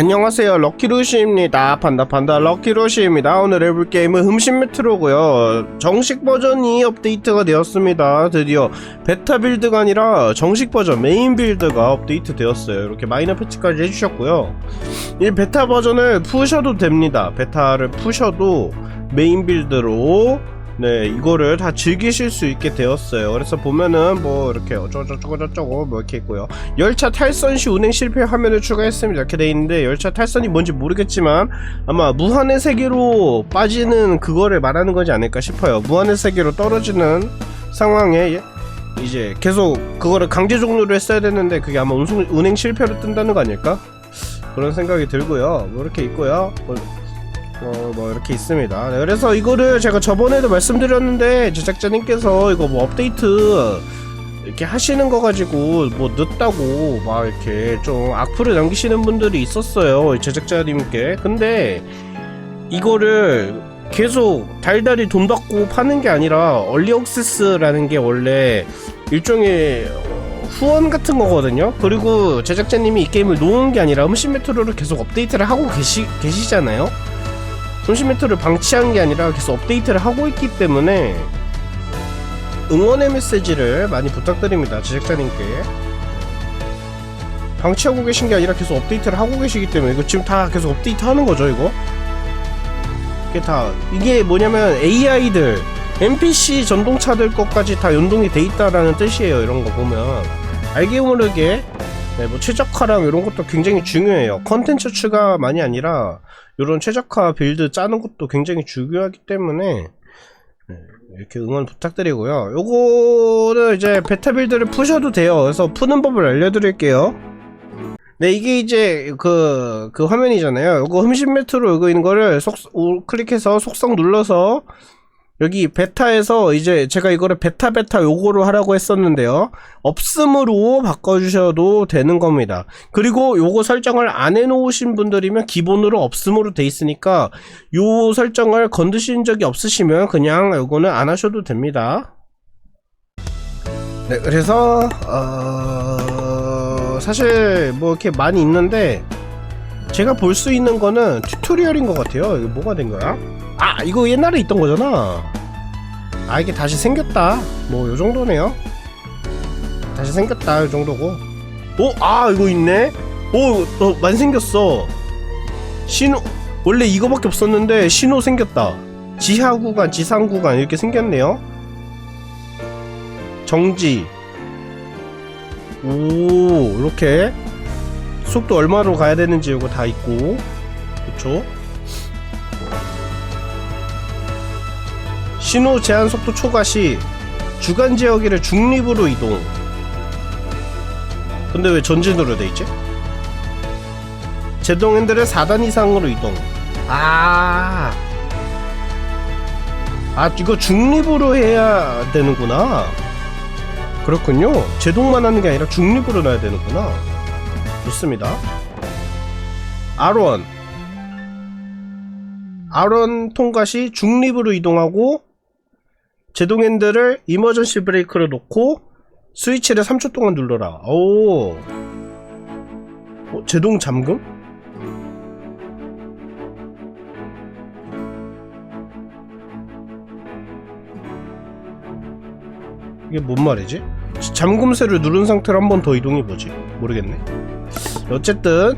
안녕하세요. 럭키루시입니다. 판다판다 럭키루시입니다. 오늘 해볼 게임은 흠신 메트로고요. 정식 버전이 업데이트가 되었습니다. 드디어 베타 빌드가 아니라 정식 버전 메인 빌드가 업데이트 되었어요. 이렇게 마이너 패치까지 해주셨고요. 이 베타 버전을 푸셔도 됩니다. 베타를 푸셔도 메인 빌드로 네 이거를 다 즐기실 수 있게 되었어요. 그래서 보면은 뭐 이렇게 어쩌고저쩌고 뭐 이렇게 있고요. 열차 탈선 시 운행 실패 화면을 추가했습니다. 이렇게 돼 있는데 열차 탈선이 뭔지 모르겠지만 아마 무한의 세계로 빠지는 그거를 말하는 거지 않을까 싶어요. 무한의 세계로 떨어지는 상황에 이제 계속 그거를 강제 종료를 했어야 됐는데 그게 아마 운송, 운행 실패로 뜬다는 거 아닐까? 그런 생각이 들고요. 뭐 이렇게 있고요. 뭐, 어, 뭐 이렇게 있습니다. 네, 그래서 이거를 제가 저번에도 말씀드렸는데 제작자님께서 이거 뭐 업데이트 이렇게 하시는 거 가지고 뭐 늦다고 막 이렇게 좀 악플을 남기시는 분들이 있었어요. 이 제작자님께. 근데 이거를 계속 달달이 돈 받고 파는 게 아니라 얼리 억세스라는 게 원래 일종의 후원 같은 거거든요. 그리고 제작자님이 이 게임을 놓은 게 아니라 음식 메트로를 계속 업데이트를 하고 계시, 계시잖아요. 30m를 방치한 게 아니라 계속 업데이트를 하고 있기 때문에 응원의 메시지를 많이 부탁드립니다 제작자님께. 방치하고 계신 게 아니라 계속 업데이트를 하고 계시기 때문에 이거 지금 다 계속 업데이트 하는 거죠 이거? 이게 다 이게 뭐냐면 AI들 NPC 전동차들 것까지 다 연동이 돼 있다라는 뜻이에요 이런 거 보면. 알게 모르게 네, 뭐 최적화랑 이런 것도 굉장히 중요해요 컨텐츠 추가만이 아니라 이런 최적화 빌드 짜는 것도 굉장히 중요하기 때문에 네, 이렇게 응원 부탁드리고요. 요거는 이제 베타 빌드를 푸셔도 돼요. 그래서 푸는 법을 알려드릴게요. 네, 이게 이제 그, 그 화면이잖아요. 요거 흠신 매트로 이거 있는 거를 속, 오, 클릭해서 속성 눌러서 여기 베타에서 이제 제가 이거를 베타 베타 요거로 하라고 했었는데요. 없음으로 바꿔주셔도 되는 겁니다. 그리고 요거 설정을 안 해놓으신 분들이면 기본으로 없음으로 돼 있으니까 요 설정을 건드신 적이 없으시면 그냥 요거는 안 하셔도 됩니다. 네, 그래서 어... 사실 뭐 이렇게 많이 있는데 제가 볼 수 있는 거는 튜토리얼인 것 같아요. 이거 뭐가 된 거야? 아 이거 옛날에 있던 거잖아. 아 이게 다시 생겼다. 뭐 요정도네요. 다시 생겼다 요정도고. 오 아 이거 있네. 오 어, 많이 생겼어. 신호 원래 이거밖에 없었는데 신호 생겼다. 지하 구간 지상 구간 이렇게 생겼네요. 정지. 오 이렇게. 속도 얼마로 가야 되는지 이거 다 있고. 그쵸 신호 제한 속도 초과 시 주간 지역일을 중립으로 이동. 근데 왜 전진으로 돼 있지? 제동 핸들을 4단 이상으로 이동. 아. 아, 이거 중립으로 해야 되는구나. 그렇군요. 제동만 하는 게 아니라 중립으로 놔야 되는구나. 좋습니다. R1. R1 통과 시 중립으로 이동하고 제동 핸들을 이머전시 브레이크를 놓고 스위치를 3초 동안 눌러라. 오. 어, 제동 잠금? 이게 뭔 말이지? 잠금쇠를 누른 상태로 한 번 더 이동해 보지. 모르겠네. 어쨌든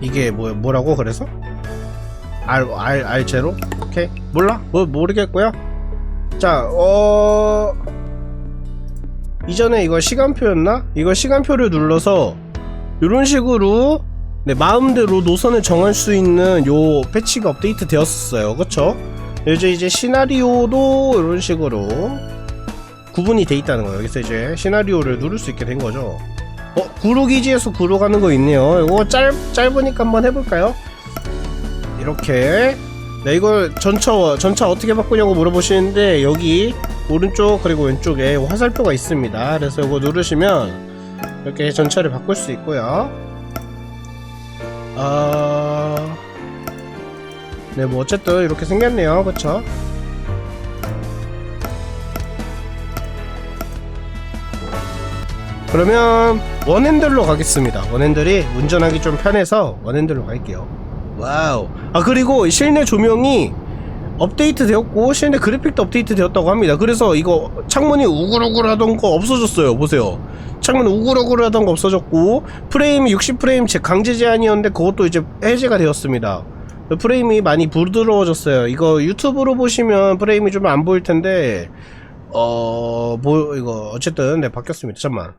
이게 뭐 뭐라고 그래서? 알, 알, 알 제로? 오케이. 몰라? 뭐, 모르겠고요 자, 어... 이전에 이거 시간표였나? 이거 시간표를 눌러서 이런 식으로 네, 마음대로 노선을 정할 수 있는 요 패치가 업데이트 되었어요. 그쵸? 이제 이제 시나리오도 이런 식으로 구분이 돼 있다는 거예요. 여기서 이제 시나리오를 누를 수 있게 된 거죠. 어, 구로기지에서 구로 가는 거 있네요. 이거 짧, 짧으니까 한번 해볼까요? 이렇게. 네 이걸 전차 전차 어떻게 바꾸냐고 물어보시는데 여기 오른쪽 그리고 왼쪽에 화살표가 있습니다. 그래서 이거 누르시면 이렇게 전차를 바꿀 수 있고요. 아... 네뭐 어쨌든 이렇게 생겼네요. 그쵸? 그러면 원핸들로 가겠습니다. 원핸들이 운전하기 좀 편해서 원핸들로 갈게요. 와우. 아 그리고 실내 조명이 업데이트 되었고 실내 그래픽도 업데이트 되었다고 합니다. 그래서 이거 창문이 우글우글 하던 거 없어졌어요. 보세요. 창문 우글우글 하던 거 없어졌고 프레임이 60프레임 제 강제 제한이었는데 그것도 이제 해제가 되었습니다. 프레임이 많이 부드러워졌어요. 이거 유튜브로 보시면 프레임이 좀 안 보일 텐데 어, 뭐, 이거, 어쨌든, 네, 바뀌었습니다. 잠깐만.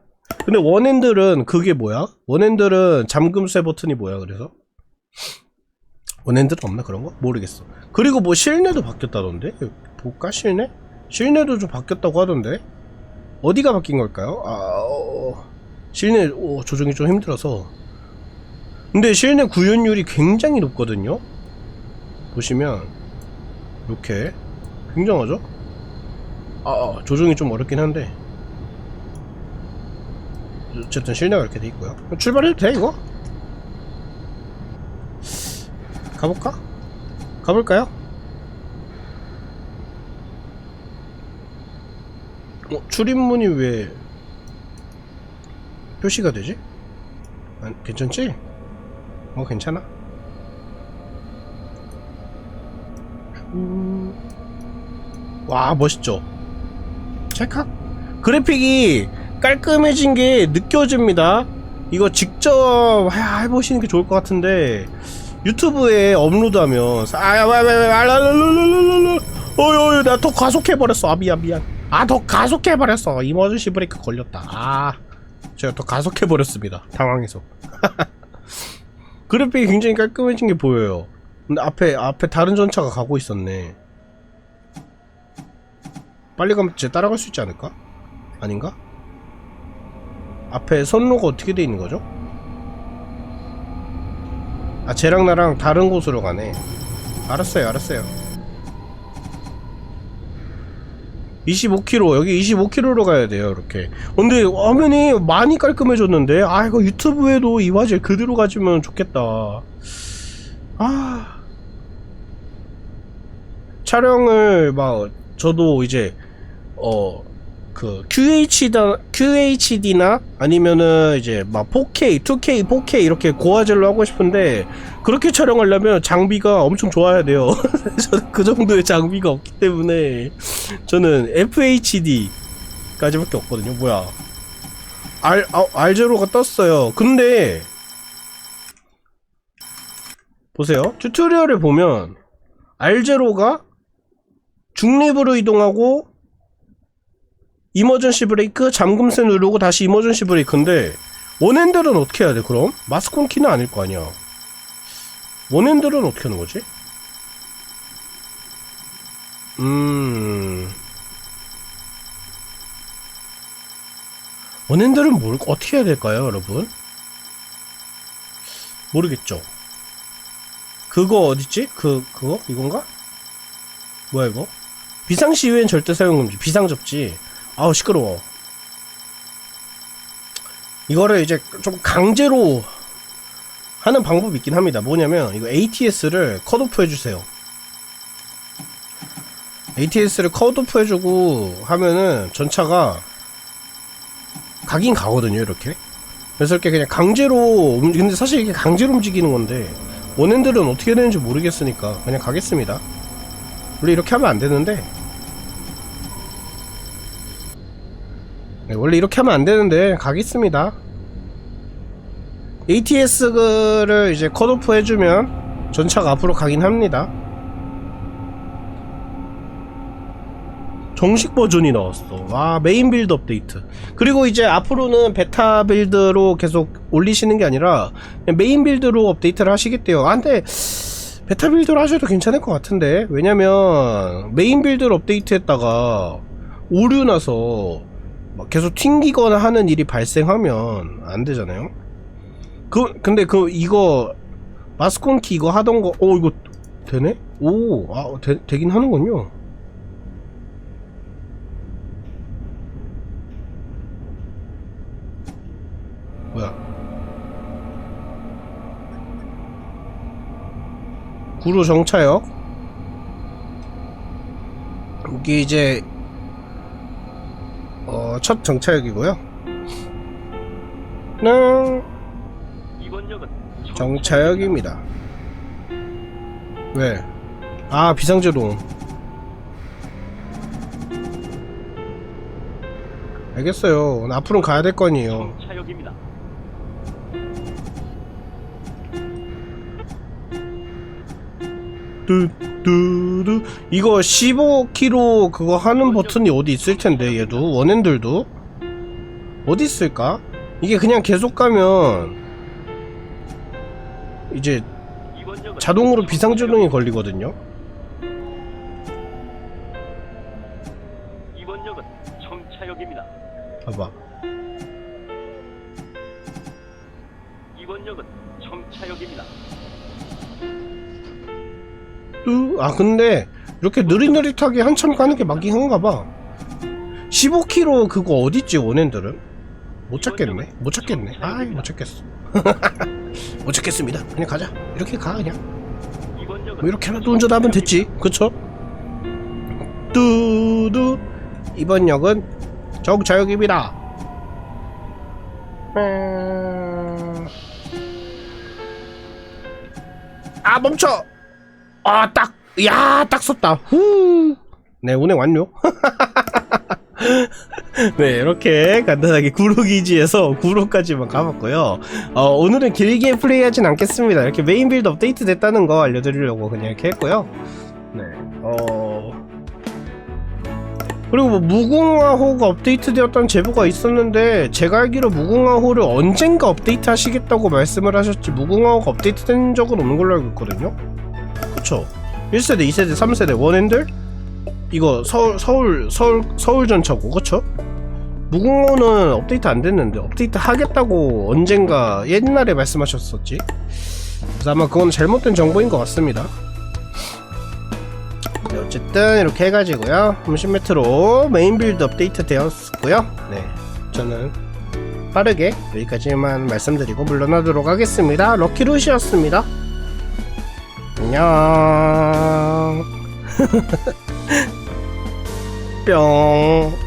근데 원핸들은 그게 뭐야? 원핸들은 잠금쇠 버튼이 뭐야, 그래서? 원핸들은 없나, 그런 거? 모르겠어. 그리고 뭐 실내도 바뀌었다던데? 볼까, 실내? 실내도 좀 바뀌었다고 하던데? 어디가 바뀐 걸까요? 아, 어, 실내, 오, 조정이 좀 힘들어서. 근데 실내 구현율이 굉장히 높거든요? 보시면, 이렇게. 굉장하죠? 아, 아, 조정이 좀 어렵긴 한데 어쨌든 실내가 이렇게 돼 있고요 출발해도 돼 이거? 가볼까? 가볼까요? 어, 출입문이 왜 표시가 되지? 아, 괜찮지? 어 괜찮아 음... 와 멋있죠? 찰칵 그래픽이 깔끔해진 게 느껴집니다 이거 직접 해- 해보시는 게 좋을 것 같은데 유튜브에 업로드하면 아야와와와라라라라라라 어휴 나더 가속해 버렸어. 아 미안 미안. 아 더 가속해 버렸어. 이머전시 브레이크 걸렸다. 아 제가 더 가속해 버렸습니다. 당황해서. 그래픽이 굉장히 깔끔해진 게 보여요. 근데 앞에 앞에 다른 전차가 가고 있었네. 빨리 가면 쟤 따라갈 수 있지 않을까? 아닌가? 앞에 선로가 어떻게 돼 있는 거죠? 아 쟤랑 나랑 다른 곳으로 가네. 알았어요 알았어요. 25km 여기 25km로 가야 돼요 이렇게. 근데 화면이 많이 깔끔해졌는데 아 이거 유튜브에도 이 화질 그대로 가지면 좋겠다. 아. 촬영을 막 저도 이제 어 그 QHD나 QHD나 아니면은 이제 막 4K, 2K, 4K 이렇게 고화질로 하고 싶은데 그렇게 촬영하려면 장비가 엄청 좋아야 돼요. 저는 그 정도의 장비가 없기 때문에 저는 FHD까지밖에 없거든요. 뭐야? R 아, R0가 떴어요. 근데 보세요. 튜토리얼을 보면 R0가 중립으로 이동하고 이머전시 브레이크 잠금쇠 누르고 다시 이머전시 브레이크인데 원핸들은 어떻게 해야 돼 그럼? 마스콘 키는 아닐 거 아니야 원핸들은 어떻게 하는 거지? 음 원핸들은 뭘 어떻게 해야 될까요 여러분? 모르겠죠 그거 어딨지? 그 그거? 이건가? 뭐야 이거? 비상시 이후엔 절대 사용 금지 비상 접지 아우 시끄러워. 이거를 이제 좀 강제로 하는 방법이 있긴 합니다. 뭐냐면 이거 ATS를 컷오프 해주세요. ATS를 컷오프 해주고 하면은 전차가 가긴 가거든요 이렇게. 그래서 이렇게 그냥 강제로 움- 근데 사실 이게 강제로 움직이는 건데 원핸들은 어떻게 되는지 모르겠으니까 그냥 가겠습니다. 원래 이렇게 하면 안 되는데 네, 원래 이렇게 하면 안 되는데 가겠습니다. ATS를 이제 컷오프 해주면 전차가 앞으로 가긴 합니다. 정식 버전이 나왔어. 와 메인 빌드 업데이트. 그리고 이제 앞으로는 베타 빌드로 계속 올리시는 게 아니라 메인 빌드로 업데이트를 하시겠대요. 아, 근데 베타 빌드로 하셔도 괜찮을 것 같은데 왜냐면 메인 빌드를 업데이트 했다가 오류 나서 막 계속 튕기거나 하는 일이 발생하면 안 되잖아요. 그 근데 그 이거 마스콘 키 이거 하던 거, 어 이거 되네? 오, 아 되, 되긴 하는군요. 뭐야? 구로 정차역. 여기 이제 어, 첫 정차역이고요. 는 이번 역은 정차역입니다. 왜? 아 비상제동. 알겠어요. 앞으로는 가야 될 거 아니에요. 정차역입니다. 뚜 뚜뚜 이거 15km 그거 하는 버튼이 어디 있을 텐데 얘도 원핸들도 어디 있을까? 이게 그냥 계속 가면 이제 자동으로 비상제동이 걸리거든요. 이번 역은 정차역입니다. 봐봐. 이번 역은 정차역입니다. 뚜, 아 근데 이렇게 느릿느릿하게 한참 가는 게 맞긴 한가 봐. 15km 그거 어딨지 원핸들은? 못 찾겠네. 못 찾겠네. 아이 못 찾겠어. 못 찾겠습니다. 그냥 가자. 이렇게 가 그냥. 뭐 이렇게라도 운전하면 됐지. 그쵸? 뚜두 이번 역은 정차역입니다. 음. 아 멈춰. 아 딱. 야, 딱 섰다. 후. 네, 운행 완료. 네, 이렇게 간단하게 구로기지에서 구로까지만 가봤고요. 어, 오늘은 길게 플레이하진 않겠습니다. 이렇게 메인 빌드 업데이트 됐다는 거 알려드리려고 그냥 이렇게 했고요. 네, 어. 그리고 뭐 무궁화호가 업데이트 되었다는 제보가 있었는데 제가 알기로 무궁화호를 언젠가 업데이트 하시겠다고 말씀을 하셨지 무궁화호가 업데이트 된 적은 없는 걸로 알고 있거든요. 그쵸? 1세대, 2세대, 3세대 원핸들? 이거 서울 서울 서울 서울 전차고 그쵸? 무궁화호는 업데이트 안 됐는데 업데이트 하겠다고 언젠가 옛날에 말씀하셨었지. 그래서 아마 그건 잘못된 정보인 것 같습니다. 네, 어쨌든 이렇게 해가지고요 30m로 메인 빌드 업데이트 되었고요 네 저는 빠르게 여기까지만 말씀드리고 물러나도록 하겠습니다 럭키루시였습니다 안녕. 뿅